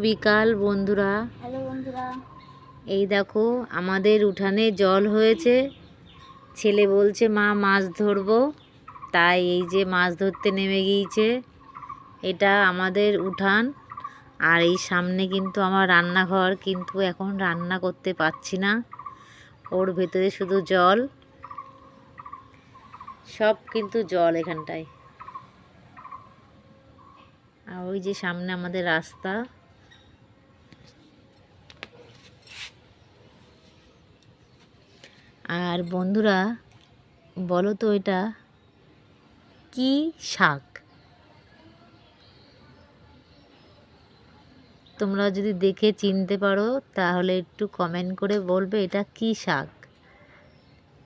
বিকাল বন্ধুরা। হ্যালো বন্ধুরা। এই দেখো আমাদের উঠানে জল হয়েছে। ছেলে বলছে মা মাছ ধরবো। তাই এই যে মাছ ধরতে নেমে গিয়েছে। এটা আমাদের উঠান। আর এই সামনে কিন্তু আমার রান্নাঘর কিন্তু এখন রান্না করতে পারছি না। ওর ভেতরে শুধু জল। সব কিন্তু জল এখানটায়। আর ওই যে সামনে আমাদের রাস্তা। আর বন্ধুরা, বলো তো এটা কি শাক? তোমরা যদি দেখে চিনতে পারো, তাহলে একটু কমেন্ট করে বলবে এটা কি শাক?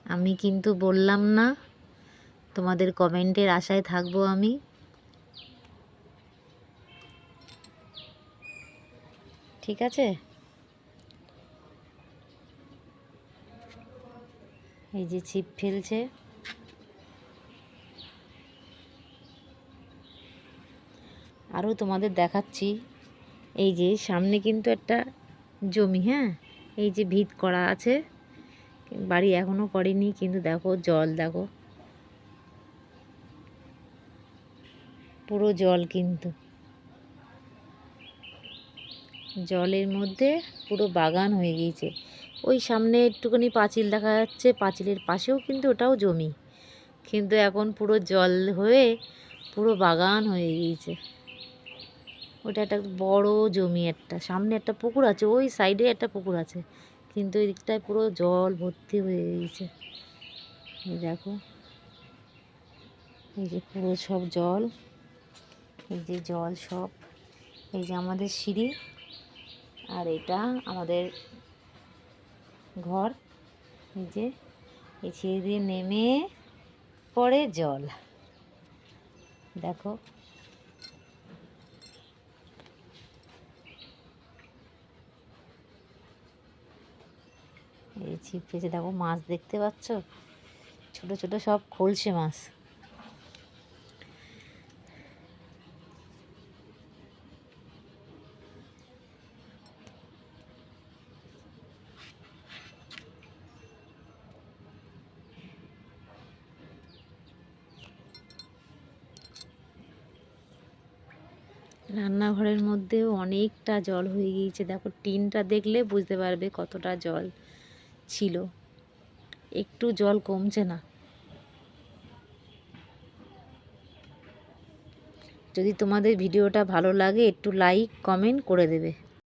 আমি কিন্তু বললাম না। তোমাদের কমেন্টের আশায় থাকব আমি। ঠিক আছে? এই যে ছিপ ফেলছে। আরও তোমাদের দেখাচ্ছি। এই যে সামনে কিন্তু একটা জমি হ্যাঁ? এই যে ভিত করা আছে। বাড়ি এখনও করেনি, কিন্তু দেখো জল, দেখো। পুরো জল কিন্তু। জলের মধ্যে পুরো বাগান হয়ে গিয়েছে। ওই সামনে একটুখানি পাঁচিল দেখা যাচ্ছে, পাঁচিলের পাশেও কিন্তু ওটাও জমি। কিন্তু এখন পুরো জল হয়ে পুরো বাগান হয়ে গিয়েছে। ওটা একটা বড় জমি একটা, সামনে একটা পুকুর আছে, ওই সাইডে একটা পুকুর আছে। কিন্তু এই দিকটায় পুরো জল ভর্তি হয়ে গিয়েছে। এই দেখো। এই যে পুরো সব জল, এই যে জল সব, এই যে আমাদের সিঁড়ি, আর এটা আমাদের ঘর এই যে এই সিঁড়ি দিয়ে নেমে পড়ে জল। দেখো। এই ছিপ পেয়েছে, দেখো মাছ দেখতে পাচ্ছ? ছোট ছোট সব খোলছে মাছ। রান্নাঘরের মধ্যেও অনেকটা জল হয়ে গিয়েছে। দেখো, টিনটা দেখলে বুঝতে পারবে কতটা জল ছিল। একটু জল কমছে না। যদি তোমাদের ভিডিওটা ভালো লাগে, একটু লাইক কমেন্ট করে দেবে।